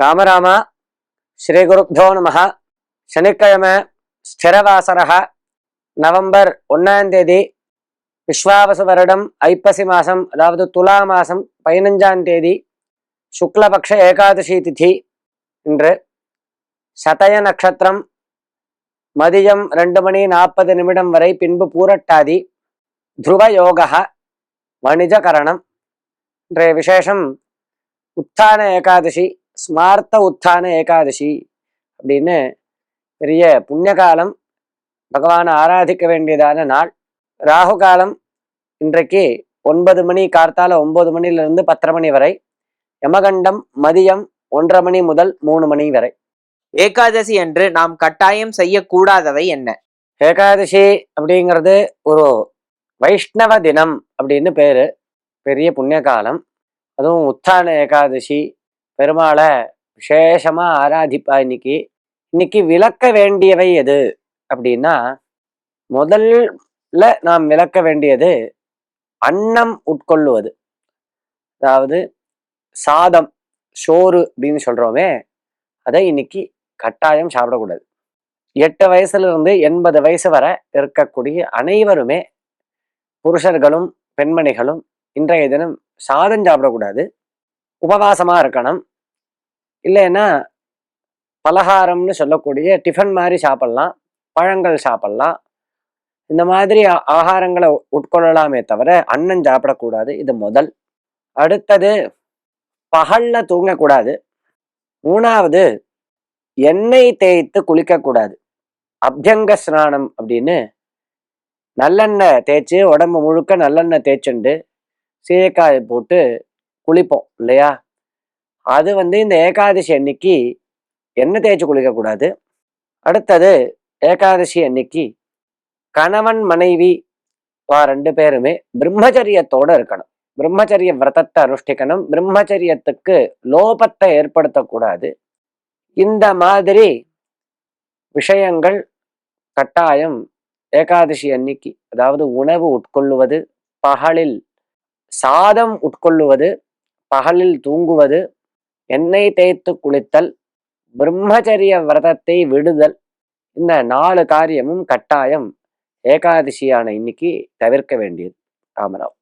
ராமராமா ஸ்ரீ குருப்தோ நம சனிக்கிழமை ஸ்திரவாசரா நவம்பர் ஒன்னாம் தேதி விஸ்வாவசு வருடம் ஐப்பசி மாதம் அதாவது துலா மாதம் பதினஞ்சாம் தேதி சுக்லபக்ஷ ஏகாதசி திதி இன்று. சதய நட்சத்திரம் மதியம் ரெண்டு மணி நாற்பது நிமிடம் வரை பின்பு பூரட்டாதி. துருவ யோக வணிஜகரணம் இன்றைய விசேஷம் உத்தான ஏகாதசி. ஸ்மார்த்த உத்தான ஏகாதசி அப்படின்னு பெரிய புண்ணியகாலம் பகவானை ஆராதிக்க வேண்டியதான நாள். ராகு காலம் இன்றைக்கு ஒன்பது மணி கார்த்தால ஒன்பது மணிலிருந்து பத்தரை மணி வரை. யமகண்டம் மதியம் ஒன்றரை மணி முதல் மூணு மணி வரை. ஏகாதசி என்று நாம் கட்டாயம் செய்யக்கூடாதவை என்ன? ஏகாதசி அப்படிங்கிறது ஒரு வைஷ்ணவ தினம் அப்படின்னு பேரு. பெரிய புண்ணிய காலம் அதுவும் உத்தான ஏகாதசி பெருமாளை விசேஷமாக ஆராதிப்பா இன்னைக்கு. இன்னைக்கு விளக்க வேண்டியவை எது? அப்படின்னா முதல்ல நாம் விளக்க வேண்டியது அன்னம் உட்கொள்ளுவது. அதாவது சாதம் சோறு அப்படின்னு சொல்கிறோமே அதை இன்னைக்கு கட்டாயம் சாப்பிடக்கூடாது. எட்டு வயசுலேருந்து எண்பது வயசு வரை இருக்கக்கூடிய அனைவருமே புருஷர்களும் பெண்மணிகளும் இன்றைய தினம் சாதம் சாப்பிடக்கூடாது. உபவாசமாக இருக்கணும். இல்லைன்னா பலகாரம்னு சொல்லக்கூடிய டிஃபன் மாதிரி சாப்பிட்லாம் பழங்கள் சாப்பிட்லாம். இந்த மாதிரி ஆகாரங்களை உட்கொள்ளலாமே தவிர அன்னம் சாப்பிடக்கூடாது இது முதல். அடுத்தது பகல்ல தூங்கக்கூடாது. மூணாவது எண்ணெய் தேய்த்து குளிக்கக்கூடாது. அபியங்க ஸ்நானம் அப்படின்னு நல்லெண்ணெய் தேய்ச்சி உடம்பு முழுக்க நல்லெண்ணெய் தேய்ச்சுண்டு சீயக்காய் போட்டு குளிப்போம் இல்லையா? அது வந்து இந்த ஏகாதசி அன்னைக்கு எண்ணெய் தேய்ச்சி குளிக்கக்கூடாது அடுத்தது ஏகாதசி அன்னைக்கு கணவன் மனைவி வா ரெண்டு பேருமே பிரம்மச்சரியத்தோட இருக்கணும். பிரம்மச்சரிய விரதத்தை அனுஷ்டிக்கணும். பிரம்மச்சரியத்துக்கு லோபத்தை ஏற்படுத்தக்கூடாது. இந்த மாதிரி விஷயங்கள் கட்டாயம் ஏகாதசி அன்னைக்கு அதாவது உணவு உட்கொள்ளுவது பகலில் சாதம் உட்கொள்ளுவது பகலில் தூங்குவது எண்ணெய் தேய்த்து குளித்தல் பிரம்மச்சரிய விரதத்தை விடுதல் இந்த நாலு காரியமும் கட்டாயம் ஏகாதசியான இன்னைக்கு தவிர்க்க வேண்டியது. ராமராவ்